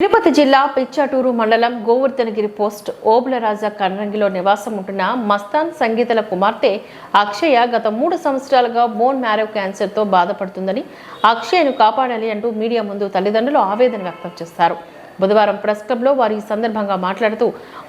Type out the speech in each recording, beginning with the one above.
తిరుపతి జిల్లా పిచ్చాటూరు మండలం గోవర్ధనగిరి పోస్ట్ ఓబులరాజా కన్నంగిలో నివాసం ఉంటున్న మస్తాన్ సంగీతల కుమార్తె అక్షయ గత మూడు సంవత్సరాలుగా బోన్ మ్యారో క్యాన్సర్తో బాధపడుతుందని అక్షయను కాపాడాలి అంటూ మీడియా ముందు తల్లిదండ్రులు ఆవేదన వ్యక్తం చేశారు బుధవారం ప్రెస్ క్లబ్లో వారు ఈ సందర్భంగా మాట్లాడుతూ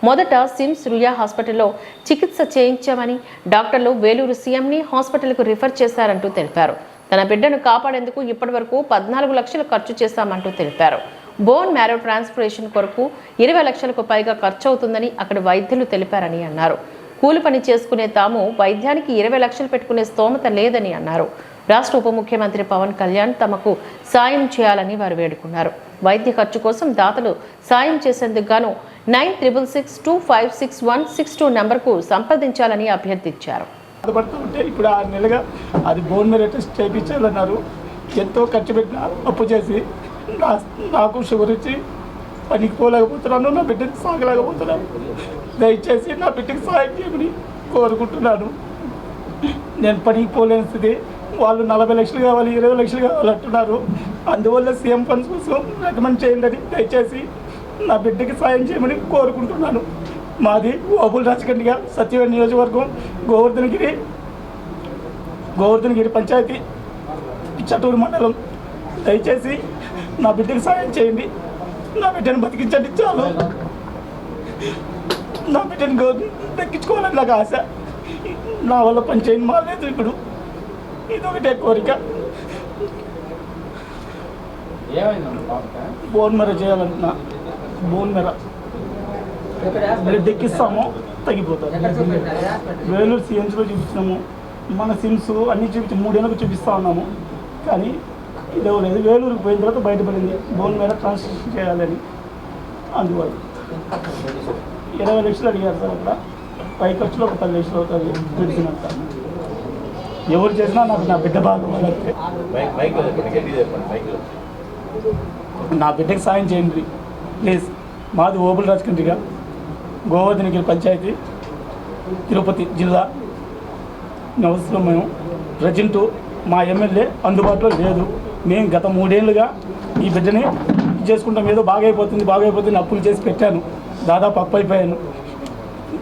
మొదట సిమ్స్ రుయా హాస్పిటల్లో చికిత్స చేయించామని డాక్టర్లు వేలూరు సీఎంని హాస్పిటల్కు రిఫర్ చేశారంటూ తెలిపారు. తన బిడ్డను కాపాడేందుకు ఇప్పటివరకు పద్నాలుగు లక్షలు ఖర్చు చేశామంటూ తెలిపారు. బోన్ మ్యారో ట్రాన్స్ప్లేషన్ కొరకు ఇరవై లక్షలకు పైగా ఖర్చు అవుతుందని అక్కడి వైద్యులు తెలిపారని అన్నారు. కూలి పని చేసుకునే తాము వైద్యానికి ఇరవై లక్షలు పెట్టుకునే స్తోమత లేదని అన్నారు. రాష్ట్ర ఉప ముఖ్యమంత్రి పవన్ కళ్యాణ్ తమకు సాయం చేయాలని వారు వేడుకున్నారు. వైద్య ఖర్చు కోసం దాతలు సాయం చేసేందుకు గాను nine triple six two five six one six two నెంబర్కు సంప్రదించాలని అభ్యర్థించారు. బాధపడుతూ ఉంటే ఇప్పుడు ఆరు నెలలుగా అది బోన్ మీద టెస్ట్ చేయించాలన్నారు ఎంతో ఖర్చు పెట్టిన అప్పు చేసి నాకు షుగర్ ఇచ్చి పనికి పోలేకపోతున్నాను నా బిడ్డకి సాగలేకపోతున్నాను. దయచేసి నా బిడ్డకి సాయం చేయమని కోరుకుంటున్నాను. నేను పనికి పోలేని స్థితి. వాళ్ళు నలభై లక్షలు కావాలి ఇరవై లక్షలు కావాలి అంటున్నారు. అందువల్ల సీఎం ఫండ్స్ కోసం రికమెండ్ చేయండి అని దయచేసి నా బిడ్డకి సాయం చేయమని కోరుకుంటున్నాను. మాది ఓబుల్ రాజకండిగా సత్యవేడి నియోజకవర్గం గోవర్ధనగిరి గోవర్ధనగిరి పంచాయతీ పిచ్చటూరు మండలం. దయచేసి నా బిడ్డకి సాయం చేయండి. నా బిడ్డను బతికించండి చాలు. నా బిడ్డని గో దక్కించుకోవాలని నాకు ఆశ. నా వల్ల పని చేయని మాలేదు ఇప్పుడు. ఇదొకటే కోరిక. Bone marrow చేయాలంటున్నా. Bone marrow. Blood ఎక్కిస్తాము తగ్గిపోతుంది. వేలూరు సిఎంస్లో చూపించినాము మన సిమ్స్ అన్నీ చూపించి మూడేళ్ళకు చూపిస్తా ఉన్నాము. కానీ ఇది లేదు వేలూరుకి పోయిన తర్వాత బయటపడింది. బోన్ మీద ట్రాన్స్ఫర్ చేయాలని అందువల్ల ఇరవై లక్షలు అడిగారు సార్ అక్కడ. పై ఖర్చులో ఒక పది లక్షలు అవుతుంది తెలిసినంత ఎవరు చేసినా నాకు నా బిడ్డ బైక్ నా బిడ్డకి సాయం చేయండి. ప్లీజ్. మాది ఓబుల్ రాజకండ్రిగా. గోవర్ధనగిరి పంచాయతీ. తిరుపతి జిల్లా. నివసిస్తున్నాం మేము ప్రజెంట్ మా ఎమ్మెల్యే అందుబాటులో లేదు. నేను గత మూడేళ్ళుగా ఈ బిడ్డని చేసుకుంటాం ఏదో బాగైపోతుంది బాగైపోతుంది అప్పులు చేసి పెట్టాను. దాదాపు అప్పు అయిపోయాను.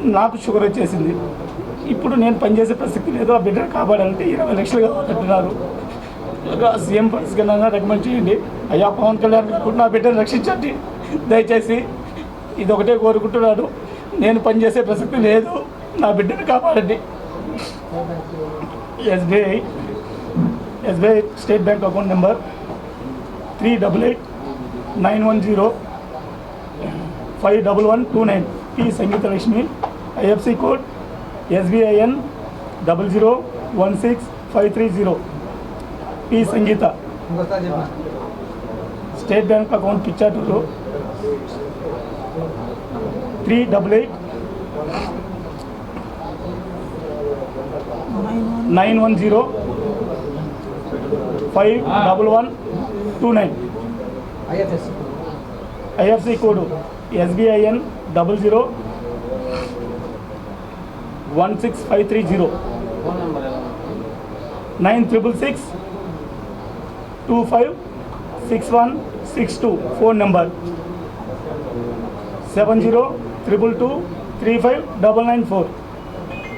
నాకు షుగర్ వచ్చేసింది. ఇప్పుడు నేను పనిచేసే ప్రసక్తి లేదు. ఆ బిడ్డను కాపాడాలంటే ఇరవై లక్షలు కావాలంటున్నారు. సీఎం ఫండ్స్ రికమెండ్ చేయండి. అయ్యా పవన్ కళ్యాణ్ ఇప్పుడు నా బిడ్డను రక్షించండి. దయచేసి ఇది ఒకటే కోరుకుంటున్నాను. నేను పనిచేసే ప్రసక్తి లేదు. నా బిడ్డను కాపాడండి. SBI SBI state bank account number three double eight nine one zero five double one two nine P Sangeetha Lakshmi IFSC code SBIN double zero one six five three zero P Sangeetha ఇంకోసారి చెప్పిన state bank account Pichatur three double eight nine one zero five double one two nine. IFSC code SBIN double zero one six five three zero. Nine triple six two five six one six two. Phone number seven zero triple two three five double nine four.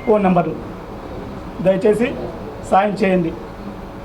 Phone నెంబర్లు. దయచేసి సాయం చేయండి.